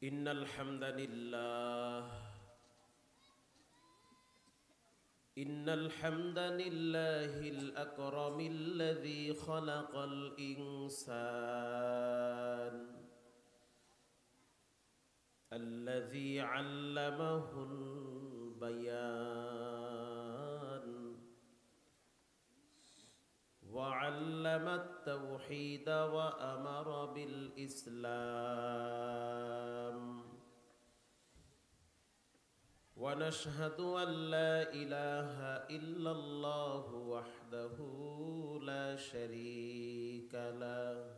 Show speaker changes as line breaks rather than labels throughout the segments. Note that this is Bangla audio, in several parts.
إن الحمد لله. إن الحمد لله الأكرم الذي خلق الإنسان الذي علمه البيان. وعلم التوحيد وأمر بالإسلام. ونشهد أن لا إله إلا الله وحده لا شريك له.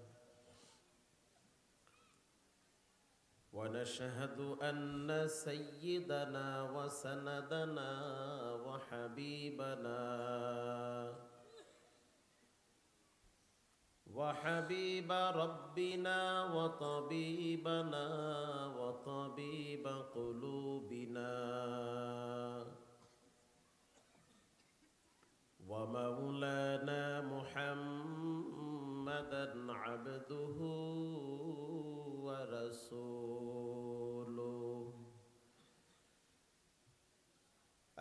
ونشهد أن سيدنا وسندنا وحبيبنا وحبيب ربنا وطبيبنا وطبيب قلوبنا ومولانا محمدا عبده ورسوله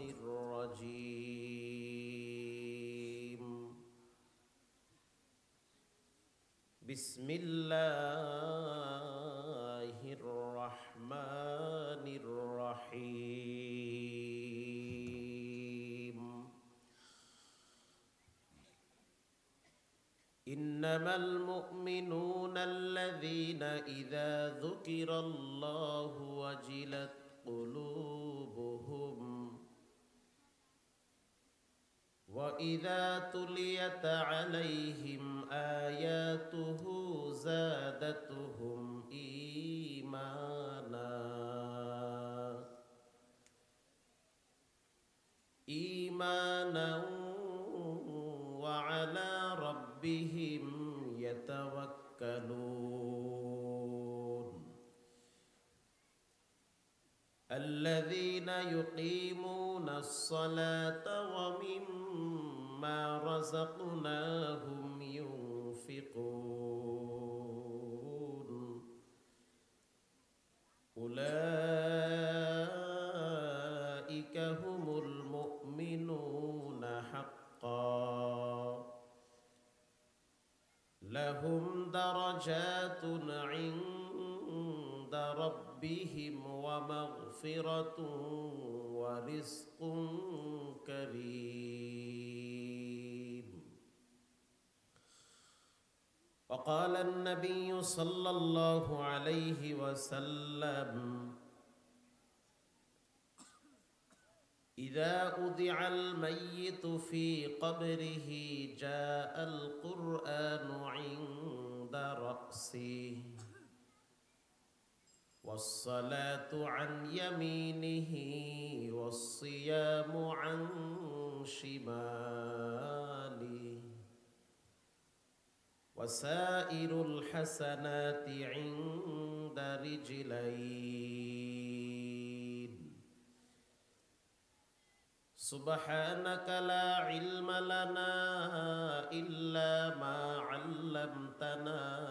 الرجيم. بسم الله الرحمن الرحيم. إنما المؤمنون الذين إذا ذكر الله وجلت قلوبهم وإذا تليت عليهم آياته زادتهم إيمانا إيمانا الذين يقيمون الصلاة ومما رزقناهم ينفقون. أولئك هم المؤمنون حقا. لهم درجات عند ربهم ومغفرة ورزق كريم. وقال النبي صلى الله عليه وسلم إذا أودع الميت في قبره جاء القرآن عند رأسه. والصلاة عن يمينه والصيام عن شماله. وسائر الحسنات عند رجلين. سبحانك لا علم لنا إلا ما علمتنا.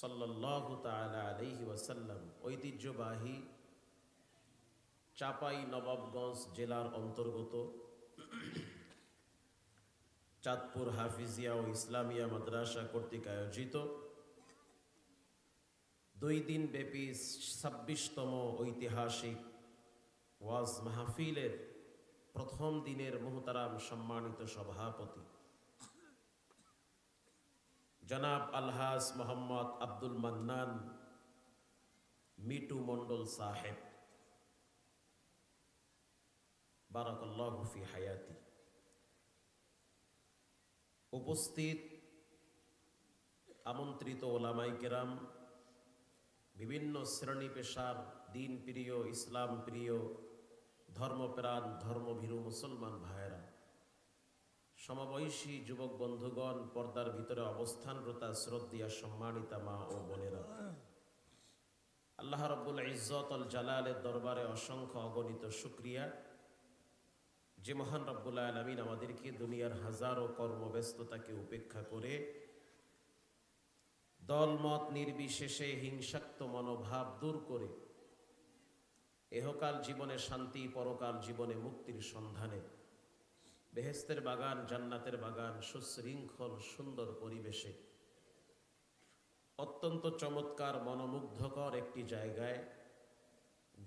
সাল্লাল্লাহু তাআলা আলাইহি ওয়াসাল্লাম ঐতিহ্যবাহী চাপাই নবাবগঞ্জ জেলার অন্তর্গত চাঁদপুর হাফিজিয়া ও ইসলামিয়া মাদ্রাসা কর্তৃক আয়োজিত দুই দিন ব্যাপী ছাব্বিশতম ঐতিহাসিক ওয়াজ মাহফিলের প্রথম দিনের মোহতারাম সম্মানিত সভাপতি। জনাব আলহাস মোহাম্মদ আব্দুল মান্নান, মিটু মন্ডল সাহেব, বারাকাল্লাহু ফি হায়াতি। উপস্থিত আমন্ত্রিত ওলামাই কেরাম, বিভিন্ন শ্রেণি পেশার দিন প্রিয় ইসলাম প্রিয় ধর্মপ্রাণ, ধর্মভীরু মুসলমান ভাইয়েরা সমবয়সী যুবক বন্ধুগণ, পর্দার ভিতরে অবস্থানরতা শ্রদ্ধিয়া সম্মানিতা মা ও বোনেরা। আল্লাহ রব্বুল ইজ্জত আল জালালের দরবারে অসংখ্য অগণিত শুক্রিয়া। যে মহান রব্বুল আলমিন আমাদেরকে দুনিয়ার হাজারো কর্মব্যস্ততাকে উপেক্ষা করে দলমত নির্বিশেষে হিংসাক্ত মনোভাব দূর করে এহকাল জীবনে শান্তি, পরকাল জীবনে মুক্তির সন্ধানে বেহেস্তের বাগান, জান্নাতের বাগান, সুশৃঙ্খল, সুন্দর পরিবেশে। অত্যন্ত চমৎকার, মনোমুগ্ধকর একটি জায়গায়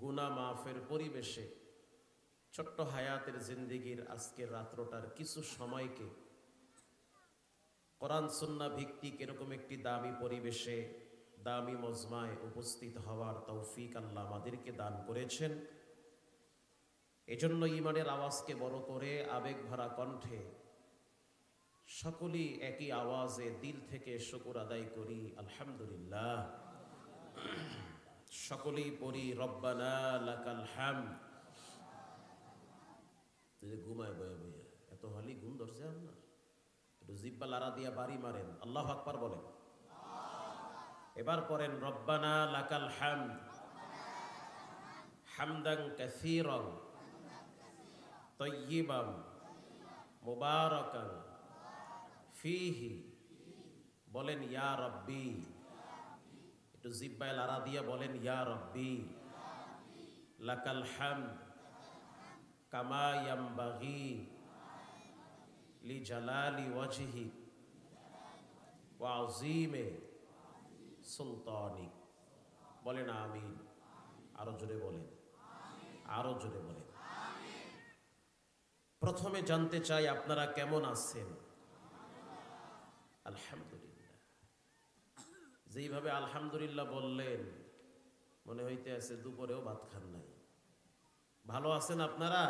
গুনা মাফের পরিবেশে ছোট্ট হায়াতের জিন্দিগির আজকের রাত্রটার কিছু সময়কে কোরআন সুন্না ভিত্তিক এরকম একটি দামি পরিবেশে, দামি মজমায় উপস্থিত হওয়ার তৌফিক আল্লাহ আমাদেরকে দান করেছেন। এজন্য ইমানের আওয়াজকে বড় করে আবেগ ভরা কণ্ঠে সকলেই একই আওয়াজে দিল থেকে শুকুর আদায় করি, আলহামদুলিল্লাহ। সকলেই পড়ি, রব্বানা লাকাল হাম ঘুমায় বয়ে বয়ে, এত হলি ঘুম ধরছে আপনার। একটু জিব্বা লারা দিয়া বাড়ি মারেন, আল্লাহ আকবার বলেন। এবার পড়েন, রব্বানা লাকাল হাম হামদাং কাসীরান। তয়্যিবাম মুবারাকান ফিহি বলেন, ইয়া রব্বি। একটু জিব্বায় লারা দিয়া বলেন, ইয়া রব্বি। লাকাল হামদ কামা ইয়ামবাগি লি জালালি ওয়াজহি ওয়া আযীমে সুলতানিক। বলেন, আমিন। আরও জোরে বলেন, আরও জোরে বলেন। প্রথমে জানতে চাই আপনারা কেমন আছেন? আলহামদুলিল্লাহ। যেইভাবে আলহামদুলিল্লাহ বললেন, মনে হইতে আছে দুপুরেও ভাত খান নাই। ভালো আছেন আপনারা?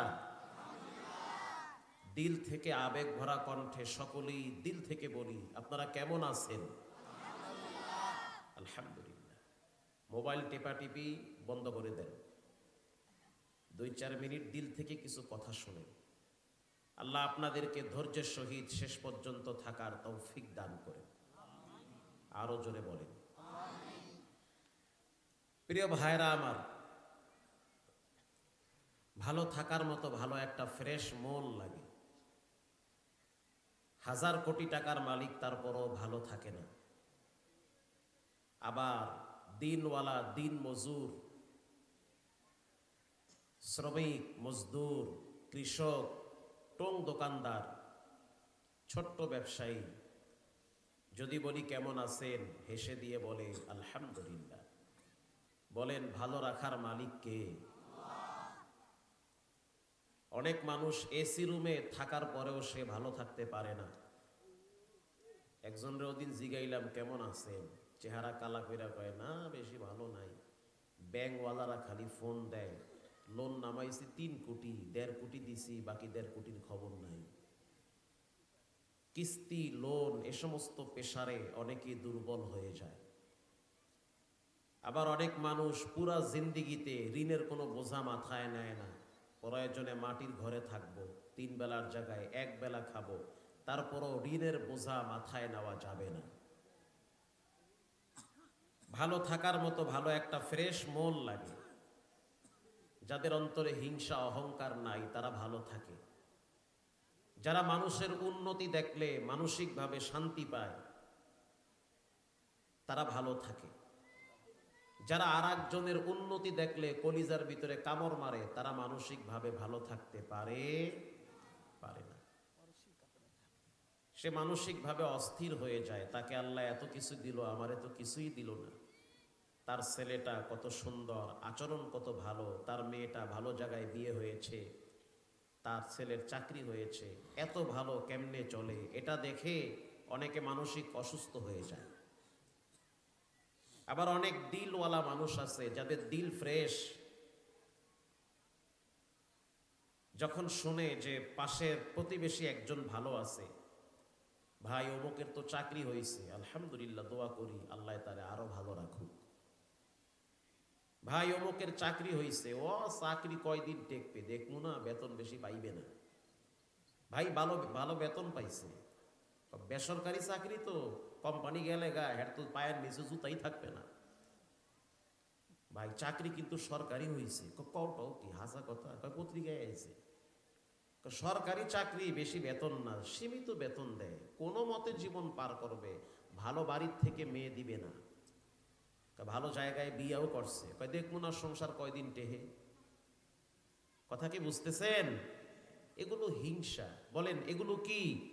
দিল থেকে আবেগ ভরা কণ্ঠে সকলেই দিল থেকে বলি, আপনারা কেমন আছেন? আলহামদুলিল্লাহ। মোবাইল টেপাটিপি বন্ধ করে দেন। দুই চার মিনিট দিল থেকে কিছু কথা শোনেন। আল্লাহ আপনাদেরকে ধৈর্যের সহিত শেষ পর্যন্ত থাকার তৌফিক দান করেন। আরও জোরে বলেন। প্রিয় ভাইরা আমার, ভালো থাকার মতো ভালো একটা ফ্রেশ মন লাগে। হাজার কোটি টাকার মালিক তারপরও ভালো থাকে না। আবার দিনওয়ালা, দিন মজুর, শ্রমিক, মজদুর, কৃষক টং দোকানদার, ছোট্ট ব্যবসায়ী, যদি বলি কেমন আছেন, হেসে দিয়ে বলে, আলহামদুলিল্লাহ। বলেন, ভালো রাখার মালিক কে? অনেক মানুষ এসি রুমে থাকার পরেও সে ভালো থাকতে পারে না। একজনের ওদিন জিগাইলাম, কেমন আছেন? চেহারা কালা কইরা কয়, না, বেশি ভালো নাই। ব্যাংকওয়ালারা খালি ফোন দেয়। লোন নামাইছি তিন কোটি, দেড় কোটি দিছি, বাকি দেড় কোটির খবর নাই। কিস্তি, লোন, এ সমস্ত পেশারে অনেকে দুর্বল হয়ে যায়। আবার অনেক মানুষ পুরা জিন্দিগিতে ঋণের কোনো বোঝা মাথায় নেয় না। প্রয়োজনে মাটির ঘরে থাকব, তিন বেলার জায়গায় এক বেলা খাব, তারপরও ঋণের বোঝা মাথায় নেওয়া যাবে না। ভালো থাকার মতো ভালো একটা ফ্রেশ মন লাগে। যাদের অন্তরে হিংসা, অহংকার নাই, তারা ভালো থাকে। যারা মানুষের উন্নতি দেখলে, মানসিকভাবে শান্তি পায়, তারা ভালো থাকে। যারা আর একজনের উন্নতি দেখলে, কলিজার ভিতরে কামড় মারে, তারা মানসিকভাবে ভালো থাকতে পারে পারে না। সে মানসিকভাবে অস্থির হয়ে যায়, তাকে আল্লাহ এত কিছু দিল, আমার এত কিছুই দিল না। তার ছেলেটা কত সুন্দর, আচরণ কত ভালো, তার মেয়েটা ভালো জায়গায় বিয়ে হয়েছে, তার ছেলের চাকরি হয়েছে, এত ভালো কেমনে চলে? এটা দেখে অনেকে মানসিক অসুস্থ হয়ে যায়। আবার অনেক দিলওয়ালা মানুষ আছে যাদের দিল ফ্রেশ। যখন শুনে যে পাশের প্রতিবেশী একজন ভালো আছে, ভাই, অমুকের তো চাকরি হয়েছে, আলহামদুলিল্লাহ, দোয়া করি, আল্লাহ তারে আরও ভালো রাখুক। ভাই অমুকের চাকরি হয়েছে ও চাকরি কয়দিন টেকবে? দেখব না, বেতন বেশি পাইবে না। ভাই ভালো ভালো বেতন পাইছে। বেসরকারি চাকরি তো কোম্পানি গেলে গা হ্যাঁ তো পায়ের নিচে জুতাই থাকবে না। ভাই চাকরি কিন্তু সরকারি হয়েছে কটাও কি হাসা কথা? কয়, পত্রিকায় আছে সরকারি চাকরি বেশি বেতন না, সীমিত বেতন দেয়। কোনো মতে জীবন পার করবে, ভালো বাড়ির থেকে মেয়ে দিবে না। কয় ভালো জায়গায় বিয়েও করছে। কয় দেখব না সংসার কয়দিন টেহে। কথা কি বুঝতেছেন? এগুলো হিংসা। বলেন, এগুলো কি?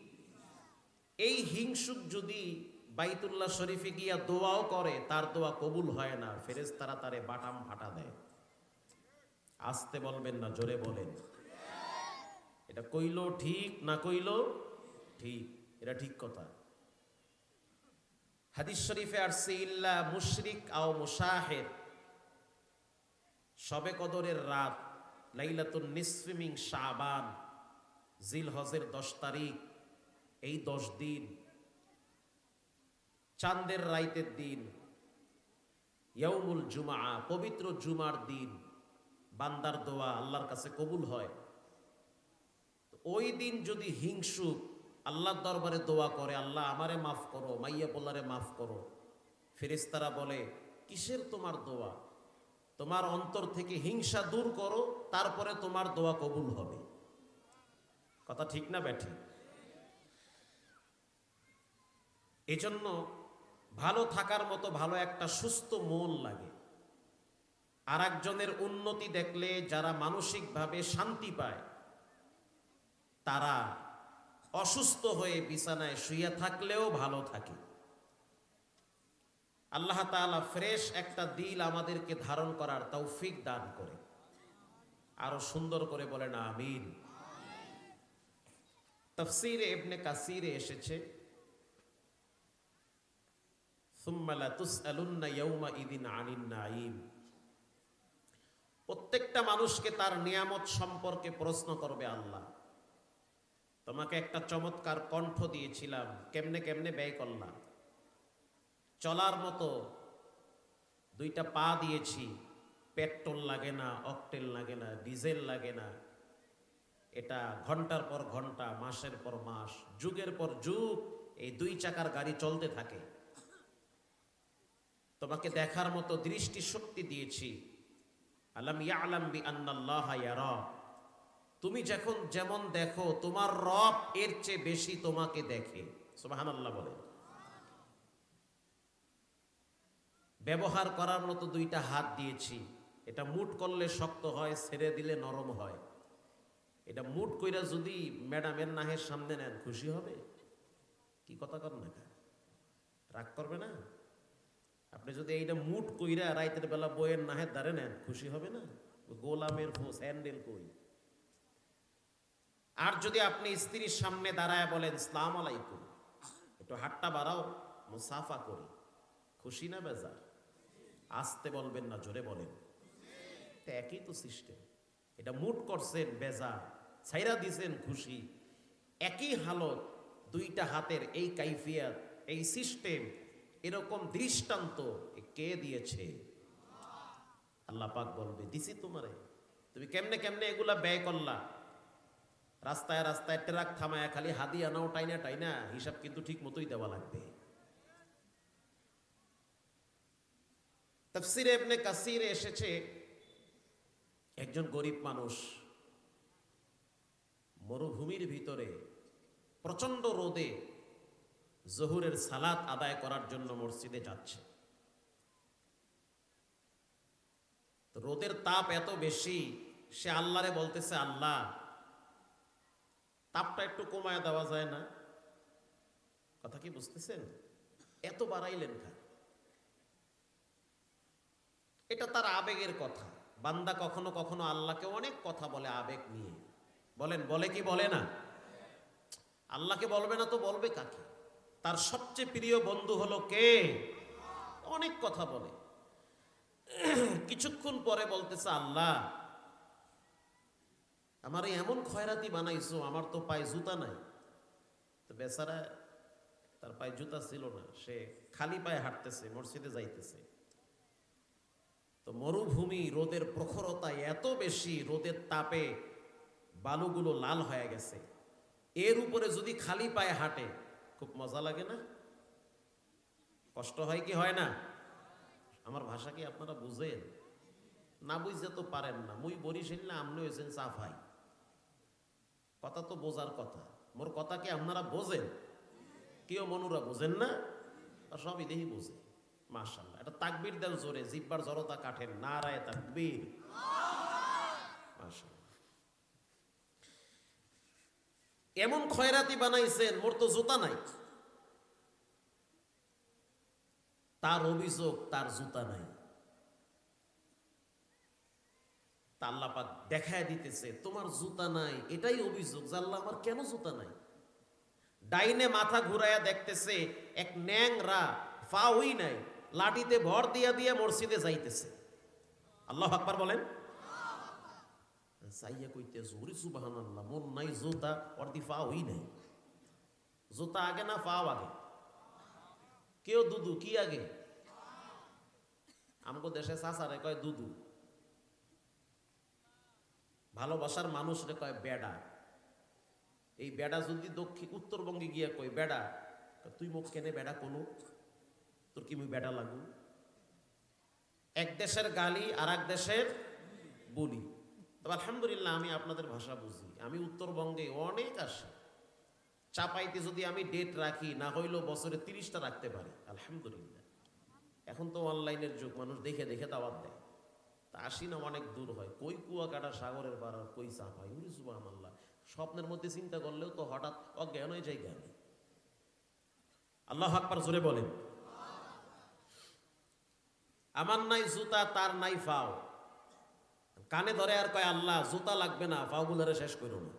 এই হিংসুক যদি বাইতুল্লাহ শরীফে গিয়া দোয়াও করে, তার দোয়া কবুল হয় না ফেরেজ তারা তারে বাটাম ফাটা দেয়। আসতে বলবেন না, জোরে বলেন। এটা কইলো ঠিক না কইলো? ঠিক। এটা ঠিক কথা। হাদিস শরীফে আসছে ইল্লা মুশরিক আও মুশাহেদ। সবে কদরের রাত, লাইলাতুন নিসফিমিং শাবান জিল হজের দশ তারিখ, এই দশ দিন। চাঁদের রাইতের দিন ইয়ৌমুল জুমা পবিত্র জুমার দিন। বান্দার দোয়া আল্লাহর কাছে কবুল হয়। ওই দিন যদি হিংসুক আল্লাহর দরবারে দোয়া করে, আল্লাহ আমারে মাফ করো, মাইয়া পোল্লারে মাফ করো। ফেরেস্তারা বলে, কিসের তোমার দোয়া? তোমার অন্তর থেকে হিংসা দূর করো, তারপরে তোমার দোয়া কবুল হবে। কথা ঠিক না ব্যাঠি? এজন্য ভালো থাকার মতো ভালো একটা সুস্থ মন লাগে। আর একজনের উন্নতি দেখলে যারা মানসিকভাবে শান্তি পায়, তারা অসুস্থ হয়ে বিছানায় শুয়ে থাকলেও ভালো থাকে। আল্লাহ তাআলা ফ্রেশ একটা দিল আমাদেরকে ধারণ করার তৌফিক দান করে। আরও সুন্দর করে বলেন আমিন। তফসিরে ইবনে কাসিরে এসেছে প্রত্যেকটা মানুষকে তার নিয়ামত সম্পর্কে প্রশ্ন করবে আল্লাহ। তোমাকে একটা চমৎকার কণ্ঠ দিয়েছিলাম। কেমনে কেমনে ব্যয় করলাম? চলার মতো দুইটা পা দিয়েছি। পেট্রোল লাগে না, অকটেল লাগে না, ডিজেল লাগে না। এটা ঘণ্টার পর ঘণ্টা, মাসের পর মাস, যুগের পর যুগ এই দুই চাকার গাড়ি চলতে থাকে। তোমাকে দেখার মতো দৃষ্টি শক্তি দিয়েছি। আলম আলাম ইয়ালাম বি ইয়ারা তুমি যখন যেমন দেখো, তোমার রব এর চেয়ে বেশি তোমাকে দেখে। সুবহানাল্লাহ বলে। ব্যবহার করার মতো দুইটা হাত দিয়েছি। এটা মুট করলে শক্ত হয়, ছেড়ে দিলে নরম হয়। এটা মুট কইরা যদি ম্যাডামের নাহের সামনে নেন, খুশি হবে? কি কথা কর না রাগ করবে না? আপনি যদি এইটা মুট কইরা রাইতের বেলা বইয়ের নাহের দ্বারে নেন, খুশি হবে না? গোলামের ফোস হ্যান্ডেল কই? আর যদি আপনি স্ত্রীর সামনে দাঁড়ায় বলেন ইসলাম আলাইকুম, একটু হাতটা বাড়াও, মুসাফা করি। খুশি না বেজার? আসতে বলবেন না, জোরে বলেন। একই তো সিস্টেম এটা মুট করছেন বেজা ছাইরা দিছেন খুশি। একই হালত, দুইটা হাতের এই কাইফিয়াত, এই সিস্টেম এরকম দৃষ্টান্ত কে দিয়েছে? আল্লাহ পাক বলবে, দিছি তোমারে। তুমি কেমনে কেমনে এগুলা ব্যয় করলা? রাস্তায় রাস্তায় ট্রাক থামায় খালি হাদি আনাও টাইনা টাইনা হিসাব কিন্তু ঠিক মতোই দেওয়া লাগবে। তফসিরে এমনি কাসিরে এসেছে, একজন গরিব মানুষ মরুভূমির ভিতরে প্রচণ্ড রোদে জহুরের সালাত আদায় করার জন্য মসজিদে যাচ্ছে। রোদের তাপ এত বেশি, সে আল্লাহরে বলতেছে, আল্লাহ তাপটা একটু কমায় দেওয়া যায় না। কথা কি বুঝতেছেন? এত বাড়াইলেন খা এটা তার আবেগের কথা। বান্দা কখনো কখনো আল্লাহকে অনেক কথা বলে আবেগ নিয়ে। বলেন, বলে কি বলে না? আল্লাহকে বলবে না তো বলবে কাকে? তার সবচেয়ে প্রিয় বন্ধু হলো কে? অনেক কথা বলে। কিছুক্ষণ পরে বলতেছে, আল্লাহ আমার এমন খয়রাতি বানাইছো, আমার তো পায়ে জুতা নাই। তো বেচারা তার পায়ে জুতা ছিল না, সে খালি পায়ে হাঁটতেছে, মসজিদে যাইতেছে। তো মরুভূমি রোদের প্রখরতা এত বেশি রোদের তাপে বালুগুলো লাল হয়ে গেছে। এর উপরে যদি খালি পায়ে হাঁটে, খুব মজা লাগে না? কষ্ট হয় কি হয় না? আমার ভাষা কি আপনারা বুঝেন? না বুঝতে তো পারেন না। মুই বরিশাল না আপনি হয়েছেন সাফাই কথা তো বোঝার কথা। মোর কথা কি আপনারা বোঝেন? কেউ মনুরা বোঝেন না? সবই দেখি বোঝে। মাশাল্লাহ এটা তাকবির দেন জোরে, জিব্বার জড়তা কাঠেন না রায় তাকবীর এমন খয়রাতি বানাইছেন, মোর তো জুতা নাই। তার অভিযোগ, তার জুতা নাই। তা আল্লাহ পাক দেখায় দিতেছে, তোমার জুতা নাই। এটাই অভিযোগ যে আল্লাহ আমার কেন জুতা নাই? ডাইনে মাথা ঘুরাইয়া দেখতেছে, এক ন্যাংরা ফাউই নাই, লাঠিতে ভর দিয়া দিয়া মসজিদে যাইতেছে। আল্লাহ আকবার বলেন। সাইয়া কইতে জোরে সুবাহান আল্লাহ মন নাই জোতা, ওর দি ফাউই নাই। জোতা আগে না ফাও আগে? কেউ দুদু, কি আগে? আমগো দেশে চাচারে কয় দুদু। ভালোবাসার মানুষ রে কয় বেডা। এই বেডা যদি দক্ষিণ উত্তরবঙ্গে গিয়ে কই বেডা। কয়, তুই মুখ কেনে বেডা কোনো তোর কি মুই বেডা লাগু? এক দেশের গালি আর এক দেশের বলি। তবে আলহামদুলিল্লাহ আমি আপনাদের ভাষা বুঝি। আমি উত্তরবঙ্গে অনেক আসি চাপাইতে যদি আমি ডেট রাখি না হইলেও বছরে তিরিশটা রাখতে পারি। আলহামদুলিল্লাহ। এখন তো অনলাইনের যুগ মানুষ দেখে দেখে দাওয়াত দেয়। তা অনেক দূর হয়। কই কুয়া কাটা সাগরের পাড়া কই চাপাই উরি সুবাহ আল্লাহ স্বপ্নের মধ্যে চিন্তা করলেও তো হঠাৎ অজ্ঞান হয়ে যায় জ্ঞানী আল্লাহ আকবার জোরে বলেন। আমার নাই জুতা, তার নাই ফাও। কানে ধরে আর কয়, আল্লাহ, জুতা লাগবে না ফাও গুলারে শেষ করো না।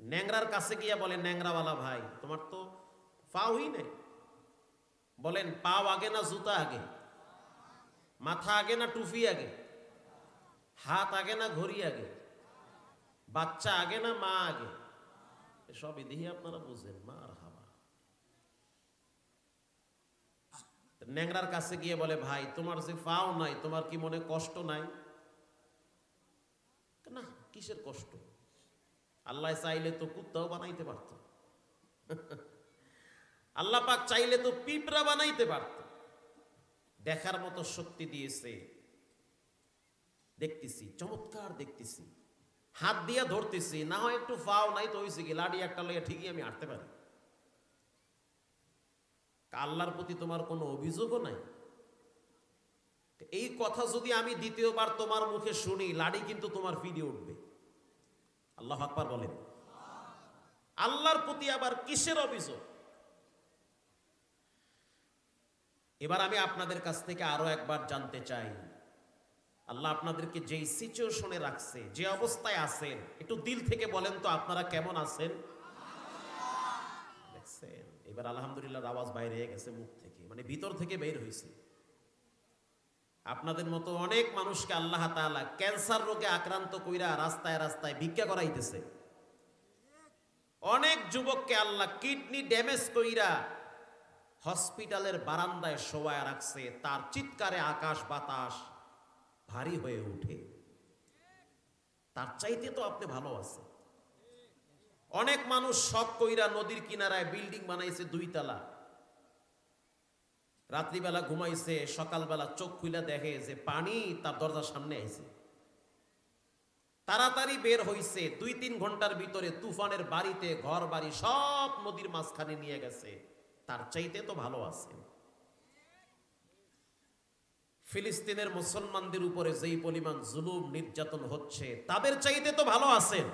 ন্যাংরার কাছে গিয়া বলে, ন্যাংরাওয়ালা ভাই, তোমার তো পাওই নেই। বলেন, পাও আগে না জুতা আগে? মাথা আগে না টুপি আগে? হাত আগে না ঘড়ি আগে? বাচ্চা আগে না মা আগে? সব দেখি আপনারা বুঝেন মা আর হাবা ন্যাংরার কাছে গিয়ে বলে, ভাই, তোমার যে পাও নাই, তোমার কি মনে কষ্ট নাই? না, কিসের কষ্ট? আল্লাহ চাইলে তো কুত্তাও বানাইতে পারত। আল্লাহ পাক চাইলে তো পিঁপড়া বানাইতে পারত। দেখার মতো শক্তি দিয়েছে। দেখতেছি, চমৎকার দেখতেছি। হাত দিয়ে ধরতেছি, না হয় একটু ফাও, নাই তো হয়েছে কি, লাড়ি একটা লইয়া ঠিকই আমি হাঁটতে পারি। আল্লাহর প্রতি তোমার কোনো অভিযোগও নাই? এই কথা যদি আমি দ্বিতীয়বার তোমার মুখে শুনি, লাড়ি কিন্তু তোমার ফিরে উঠবে। আল্লাহ আকবার বলেন। আল্লাহর প্রতি আবার কিসের অভিযোগ? এবার আমি আপনাদের কাছ থেকে আরও একবার জানতে চাই। আল্লাহ আপনাদেরকে যেই সিচুয়েশনে রাখছে, যে অবস্থায় আছেন, একটু দিল থেকে বলেন তো আপনারা কেমন আছেন? দেখছেন? এবার আলহামদুলিল্লাহ আওয়াজ বাইরে গেছে মুখ থেকে মানে ভিতর থেকে বের হয়েছে। আপনাদের মতো অনেক মানুষকে আল্লাহ তাআলা ক্যান্সার রোগে আক্রান্ত কইরা রাস্তায় রাস্তায় ভিক্ষা করাইতেছে। অনেক যুবককে আল্লাহ কিডনি ড্যামেজ কইরা হসপিটালের বারান্দায় শোয়ায় রাখছে, তার চিৎকারে আকাশ বাতাস ভারী হয়ে ওঠে। তার চাইতে তো আপনি ভালো আছে অনেক মানুষ শখ কইরা নদীর কিনারায় বিল্ডিং বানাইছে দুই তালা রাত্রিবেলা ঘুমাইছে, সকালবেলা চোখ খুলে দেখে যে পানি তার দরজার সামনে আইছে। তাড়াতাড়ি বের হইছে, দুই তিন ঘণ্টার ভিতরে তুফানের বাড়িতে ঘর বাড়ি সব নদীর মাঝখানে নিয়ে গেছে। তার চাইতে তো ভালো আছে। ফিলিস্তিনের মুসলমানদের উপরে যেই পরিমাণ জুলুম, নির্যাতন হচ্ছে, তাদের চাইতে তো ভালো আছেন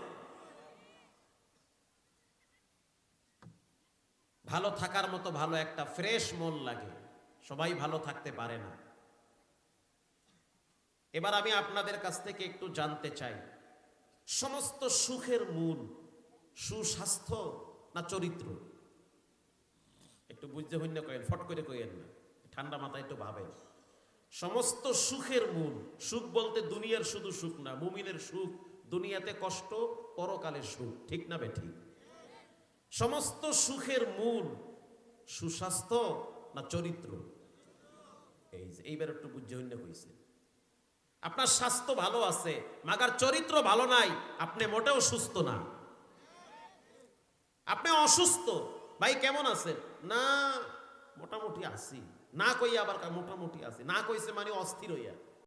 ভালো থাকার মতো ভালো একটা ফ্রেশ মন লাগে, সবাই ভালো থাকতে পারে না। এবার আমি আপনাদের কাছ থেকে একটু জানতে চাই, সমস্ত সুখের মূল সুস্বাস্থ্য না চরিত্র? একটু বুঝতে হইন না কয়েন ফট করে কইেন না। ঠান্ডা মাথায় একটু ভাবেন। সমস্ত সুখের মূল, সুখ বলতে দুনিয়ার শুধু সুখ না, মুমিনের সুখ, দুনিয়াতে কষ্ট, পরকালের সুখ, ঠিক না বে ঠিক সমস্ত সুখের মূল, সুস্বাস্থ্য না চরিত্র? এই যে, এইবার একটু বুঝতে হইন না কইছে আপনার স্বাস্থ্য ভালো আছে, মাগার চরিত্র ভালো নাই, আপনি মোটেও সুস্থ না। আপনি অসুস্থ ভাই, কেমন আছেন? না, মোটামুটি আছি। না কইয়া আবার মোটামুটি আছি। না কইছে মানে অস্থির হইয়া।